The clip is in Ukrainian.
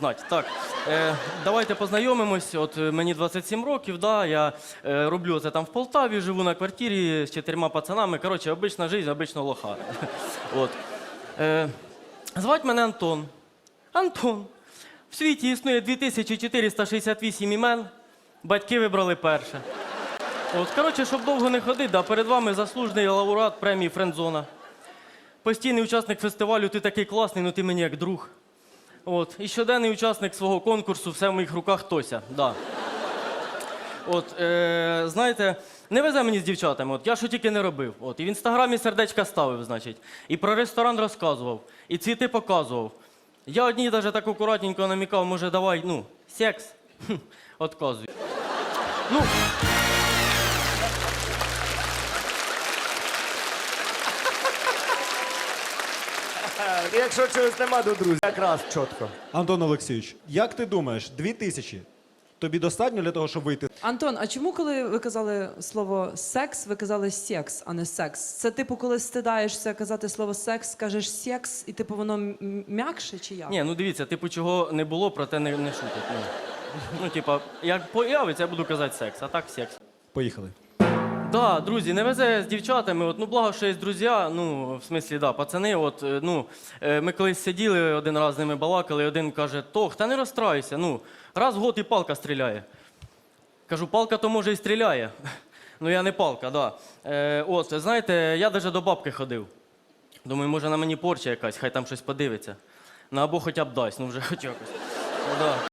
Знать. Так, е, давайте познайомимось. От е, мені 27 років, да, я е, роблю це там в Полтаві, живу на квартирі з чотирма пацанами. Коротше, обична життя, обично лоха. От. Е, звать мене Антон. Антон. В світі існує 2468 імен. Батьки вибрали перше. От, коротше, щоб довго не ходити, да, перед вами заслужений лауреат премії Френдзона. Постійний учасник фестивалю, ти такий класний, ну ти мені як друг. От. І щоденний учасник свого конкурсу все в моїх руках Тося. Да. От, е, знаєте, не везе мені з дівчатами. От, я що тільки не робив. От, і в інстаграмі сердечка ставив, значить. І про ресторан розказував, і цвіти показував. Я одній навіть так акуратненько намікав, може, давай, ну, секс. Хм, Отказую. Ну, Якщо чогось нема до друзів, якраз чітко. Антон Олексійович, як ти думаєш, дві тисячі тобі достатньо для того, щоб вийти? Антон, а чому, коли ви казали слово секс, ви казали секс, а не секс? Це типу, коли стидаєшся казати слово секс, кажеш секс, і типу воно м- м'якше чи як? ні, ну дивіться, типу, чого не було, про те не, не шутять. Ну, ну типа, як появиться, я буду казати секс, а так секс. Поїхали. Да, друзі, не везе з дівчатами. От, ну, благо, що є друзі, ну, в смислі, да, пацани, от, е, ну, е, ми колись сиділи один раз з ними балакали, один каже, Тох, та не розстраюйся, ну, раз в год і палка стріляє. Кажу, палка то може і стріляє. Ну, я не палка, да. Е, от, знаєте, я навіть до бабки ходив. Думаю, може на мені порча якась, хай там щось подивиться. Ну, або хоча б дасть, ну вже хоч якось. Да.